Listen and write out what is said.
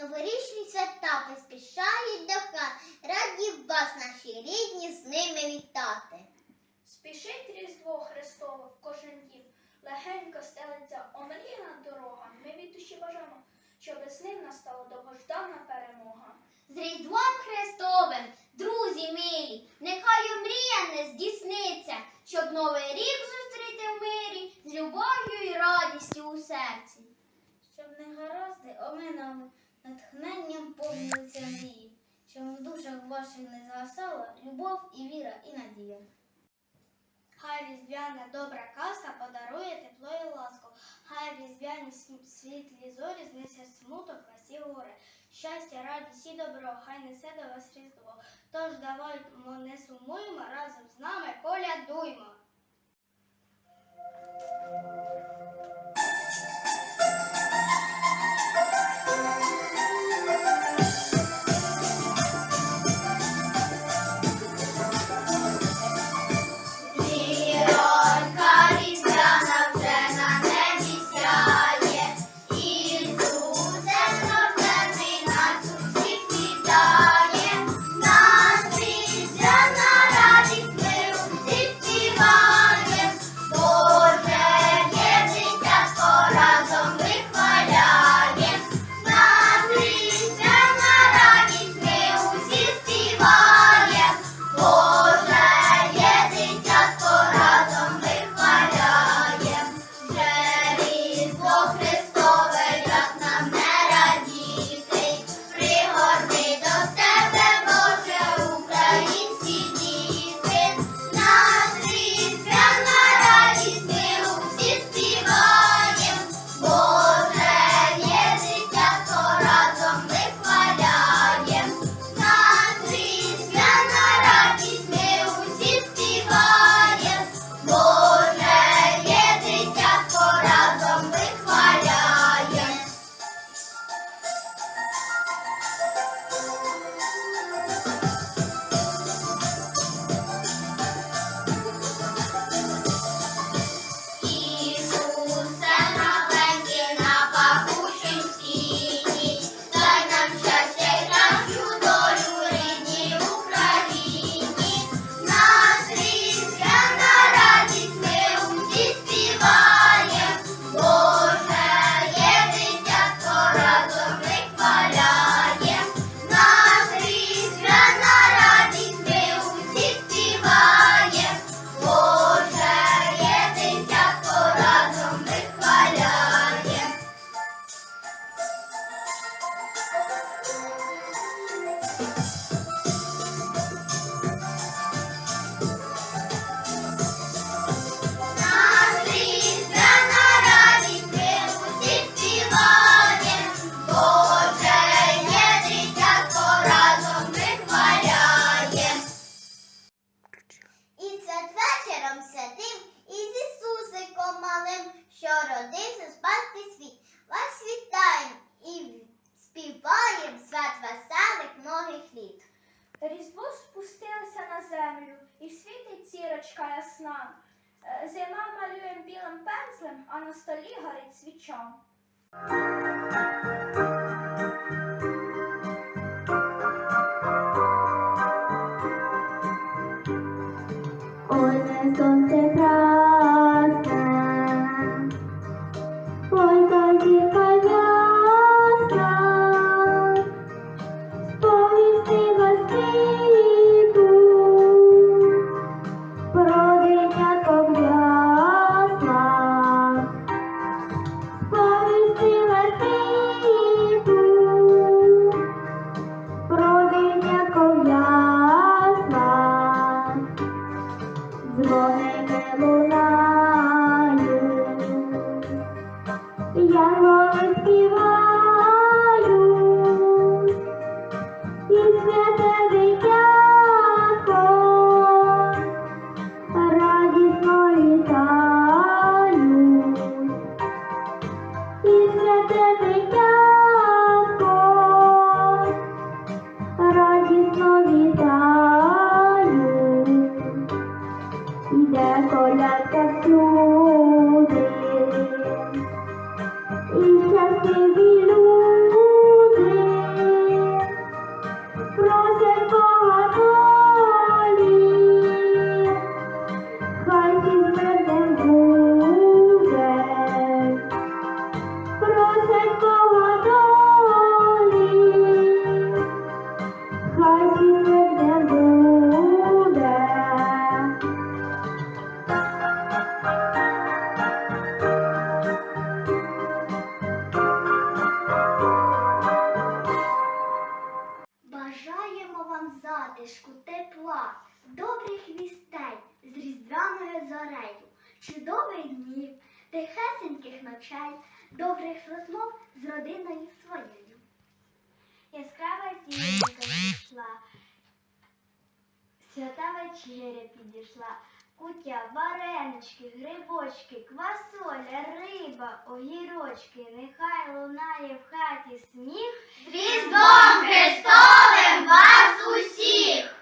Новорічні свята поспішають до хат. Раді вас, наші рідні, з ними вітати. Спішить Різдво Христове в кожен дім, легенько стелиться омріяна дорога. Ми від душі бажаємо, щоб з ним настала довгождана перемога. З Різдвом Христовим, друзі милі, нехай омрія не здійсниться, щоб новий рік зустріти в мирі з любов'ю і радістю у серці. Щоб негаразди оминали, натхненням повнилися мрії, щоб в душах ваших не згасала любов і віра, і надія. Хай різдвяна добра казка подарує тепло і ласку. Хай різдвяні світлі зорі знесе смуток на всі гори. Щастя, радість і добро, хай несе до вас різдво. Тож даваймо не сумуймо, разом з нами колядуймо. Ясна. Е, Зима малює білим пензлем, а на столі горить свіча. জীবনে কেমন আয়ু তুমি тепла, добрих вістей з різдвяною зорею, чудових днів, тихесеньких ночей, добрих розмов з родиною своєю. Яскрава зірка пішла, свята вечеря підійшла, куття, варенички, грибочки, квасоля, риба, огірочки, нехай лунає в хаті сміх. Різдвом Христовим вас усіх!